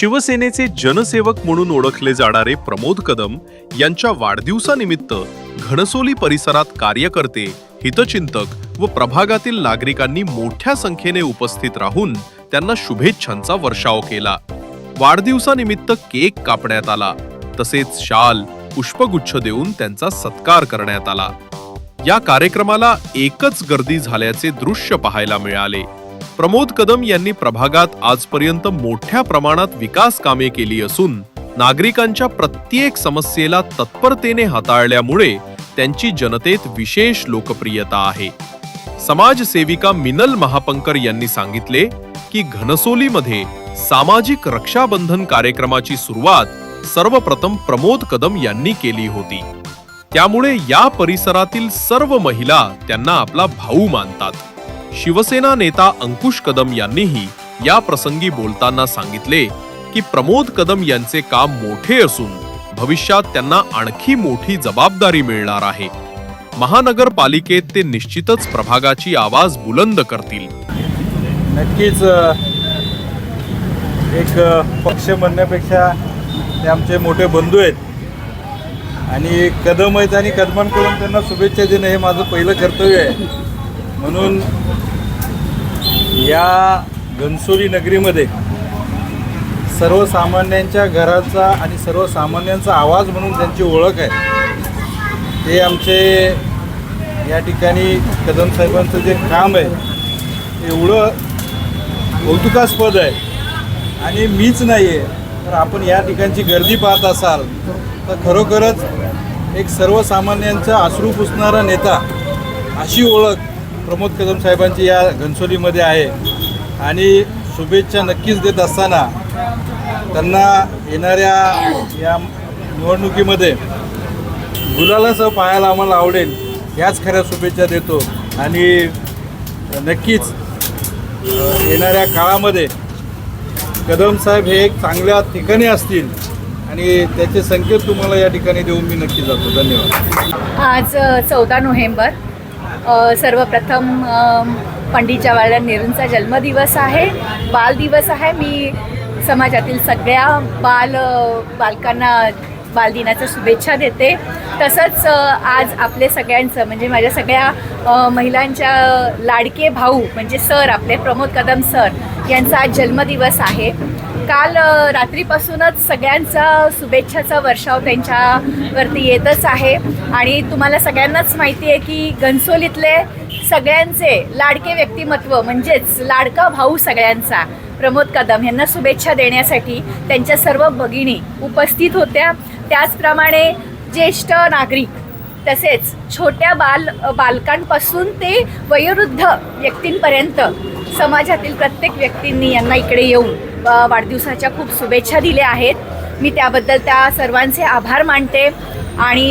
शिवसेनेचे जनसेवक म्हणून ओळखले जाणारे प्रमोद कदम यांच्या वाढदिवसानिमित्त घणसोली परिसरात कार्यकर्ते हितचिंतक व प्रभागातील नागरिकांनी मोठ्या संख्येने उपस्थित राहून त्यांना शुभेच्छांचा वर्षाव केला. वाढदिवसानिमित्त केक कापण्यात आला. तसेच शाल पुष्पगुच्छ देऊन त्यांचा सत्कार करण्यात आला. या कार्यक्रमाला एकच गर्दी झाल्याचे दृश्य पाहायला मिळाले. प्रमोद कदम यांनी प्रभागात आजपर्यंत मोठ्या प्रमाणात विकास कामे केली असून नागरिकांच्या प्रत्येक समस्येला तत्परतेने हाताळल्यामुळे त्यांची जनतेत विशेष लोकप्रियता आहे. समाजसेविका मिनल महापंकर यांनी सांगितले की घनसोलीमध्ये सामाजिक रक्षाबंधन कार्यक्रमाची सुरुवात सर्वप्रथम प्रमोद कदम यांनी केली होती. त्यामुळे या परिसरातील सर्व महिला त्यांना आपला भाऊ मानतात. शिवसेना नेता अंकुश कदम यांनीही या प्रसंगी बोलताना सांगितले की प्रमोद कदम यांचे काम मोठे असून भविष्यात त्यांना आणखी मोठी जबाबदारी मिळणार आहे. महानगरपालिकेत ते निश्चितच प्रभागाची आवाज बुलंद करतील. नक्कीच एक पक्ष म्हणण्यापेक्षा ते आमचे मोठे बंधू आहेत. आणि कदम आहेत आणि कदमांकडून त्यांना शुभेच्छा देणं हे माझं पहिलं कर्तव्य आहे. म्हणून या घनसोली नगरीमध्ये सर्वसामान्यांच्या घराचा आणि सर्वसामान्यांचा आवाज म्हणून त्यांची ओळख आहे. ते आमचे या ठिकाणी कदम साहेबांचं जे काम आहे ते एवढं कौतुकास्पद आहे. आणि मीच नाही आहे तर आपण या ठिकाणची गर्दी पाहत असाल तर खरोखरच एक सर्वसामान्यांचा अश्रू पुसणारा नेता अशी ओळख प्रमोद कदम साहेबांची या घनसोलीमध्ये आहे. आणि शुभेच्छा नक्कीच देत असताना त्यांना येणाऱ्या या निवडणुकीमध्ये गुलालासह पाहायला आम्हाला आवडेल याच खऱ्या शुभेच्छा देतो. आणि नक्कीच येणाऱ्या काळामध्ये कदम साहेब हे एक चांगल्या ठिकाणी असतील. आणि त्याचे संकेत तुम्हाला या ठिकाणी देऊन मी नक्की जातो. धन्यवाद. आज चौदा नोव्हेंबर सर्वप्रथम पंडित जवाहरलाल नेहरूंचा जन्मदिवस आहे बालदिवस आहे. मी समाजातील सगळ्या बाल बालकांना बालदिनाच्या शुभेच्छा देते. तसंच आज आपले सगळ्यांचं म्हणजे माझ्या सगळ्या महिलांच्या लाडके भाऊ म्हणजे सर आपले प्रमोद कदम सर यांचा आज जन्मदिवस आहे. काल रात्रीपासूनच सगळ्यांचा शुभेच्छाचा वर्षाव त्यांच्यावरती येतच आहे. आणि तुम्हाला सगळ्यांनाच माहिती आहे की घनसोलीतले सगळ्यांचे लाडके व्यक्तिमत्व म्हणजेच लाडका भाऊ सगळ्यांचा प्रमोद कदम यांना शुभेच्छा देण्यासाठी त्यांच्या सर्व भगिनी उपस्थित होत्या. त्याचप्रमाणे ज्येष्ठ नागरिक तसेच छोट्या बाल बालकांपासून ते वयोवृद्ध व्यक्तींपर्यंत समाजातील प्रत्येक व्यक्तींनी यांना इकडे येऊन वाढदिवसाच्या खूप शुभेच्छा दिल्या आहेत. मी त्याबद्दल त्या सर्वांचे आभार मानते आणि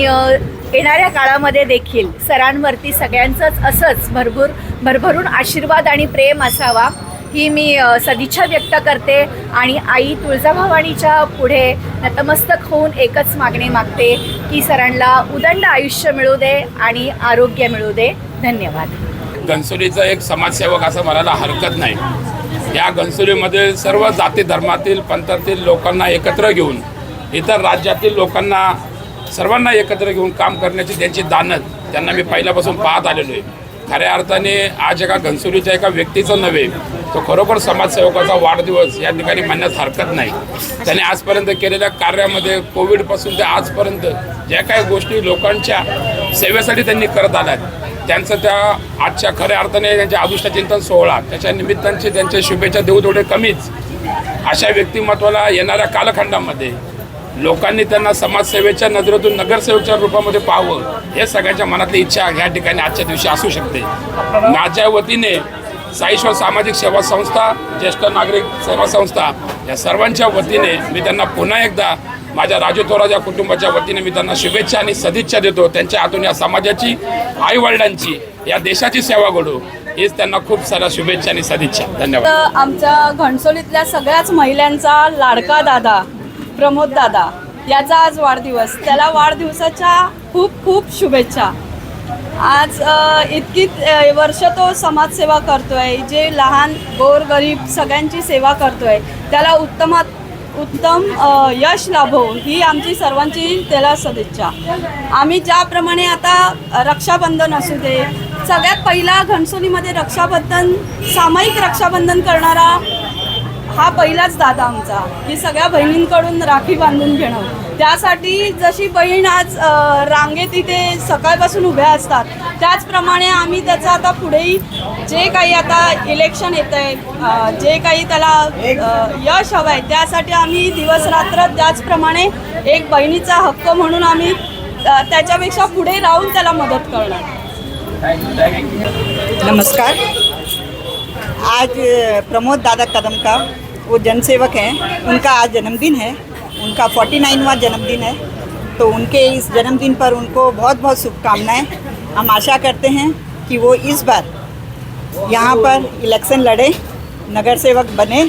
येणाऱ्या काळामध्ये देखील सरांवरती सगळ्यांचंच असंच भरभूर भरभरून आशीर्वाद आणि प्रेम असावा ही मी सदिच्छा व्यक्त करते आणि आई तुळजाभवानीच्या पुढे नतमस्तक होऊन एकच मागणी मागते की सरांना उदंड आयुष्य मिळू दे आणि आरोग्य मिळू दे. धन्यवाद. घनसोलीचा एक समाजसेवक असं म्हणायला हरकत नाही. या घनसोलीमध्ये सर्व जाती धर्मातील पंथातील लोकांना एकत्र घेऊन इतर राज्यातील लोकांना सर्वांना एकत्र घेऊन काम करण्याची त्यांची दानत त्यांना मी पहिल्यापासून पाहत आलेलो आहे. खऱ्या अर्थाने आज एका घनसोलीच्या एका व्यक्तीचं नव्हे तो खरोखर समाजसेवकाचा वाढदिवस या ठिकाणी म्हणण्यास हरकत नाही. त्याने आजपर्यंत केलेल्या कार्यामध्ये कोविडपासून ते आजपर्यंत ज्या काही गोष्टी लोकांच्या सेवेसाठी त्यांनी करत आल्या त्यांचं त्या आजच्या खऱ्या अर्थाने त्यांच्या अदृष्टचिंतन सोहळा त्याच्या निमित्तांचे त्यांचे शुभेच्छा देऊ थोडे कमीच. अशा व्यक्तिमत्वाला येणाऱ्या कालखंडामध्ये लोकांनी त्यांना समाजसेवेच्या नजरेतून नगरसेवकच्या रूपामध्ये पाहावं हे सगळ्यांच्या मनातली इच्छा या ठिकाणी आजच्या दिवशी असू शकते. माझ्या वतीने साईश्वर सामाजिक सेवा संस्था ज्येष्ठ नागरिक सेवा संस्था या सर्वांच्या वतीने मी त्यांना पुन्हा एकदा माझ्या राजू थोराज या कुटुंबाच्या वतीने मी त्यांना शुभेच्छा आणि सदिच्छा देतो. त्यांच्या हातून या समाजाची आईवडिलांची या देशाची सेवा घडू. हीच त्यांना खूप साऱ्या शुभेच्छा आणि सदिच्छा. धन्यवाद. तर आमच्या घणसोलीतल्या सगळ्याच महिलांचा लाडका दादा प्रमोद दादा याचा आज वाढदिवस. त्याला वाढदिवसाच्या खूप खूप शुभेच्छा. आज इतकी वर्ष तो समाजसेवा करतोय जे लहान गोर गरीब सगळ्यांची सेवा करतोय. त्याला उत्तमात उत्तम यश लाभो ही आमची सर्वांची त्याला सदिच्छा. आम्ही ज्याप्रमाणे आता रक्षाबंधन असू दे सगळ्यात पहिला घणसोलीमध्ये रक्षाबंधन सामायिक रक्षाबंधन करणारा हा पहिलाच दादा आमचा. की सगळ्या बहिणींकडून राखी बांधून घेणं. त्यासाठी जशी बहीण आज रांगेत इथे सकाळपासून उभ्या असतात त्याचप्रमाणे आम्ही त्याचं आता पुढेही जे काही आता इलेक्शन येत आहे जे काही त्याला यश हवं आहे त्यासाठी आम्ही दिवसरात्र त्याचप्रमाणे एक बहिणीचा हक्क म्हणून आम्ही त्याच्यापेक्षा पुढे राहून त्याला मदत करणार. नमस्कार. आज प्रमोद दादा कदम का वो जनसेवक हैं, उनका आज जन्मदिन है, उनका 49वां जन्मदिन है तो उनके इस जन्मदिन पर उनको बहुत बहुत शुभकामनाएँ। हम आशा करते हैं कि वो इस बार यहाँ पर इलेक्शन लड़े, नगर सेवक बने,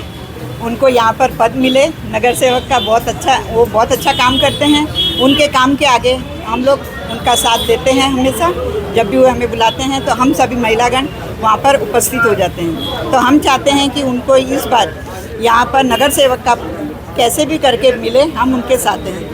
उनको यहाँ पर पद मिले। नगर सेवक का बहुत अच्छा वो बहुत अच्छा काम करते हैं। उनके काम के आगे हम लोग उनका साथ देते हैं हमेशा। जब भी वो हमें बुलाते हैं तो हम सभी महिलागण वहाँ पर उपस्थित हो जाते हैं। तो हम चाहते हैं कि उनको इस बार यहाँ पर नगर सेवक का कैसे भी करके मिले हम उनके साथ हैं।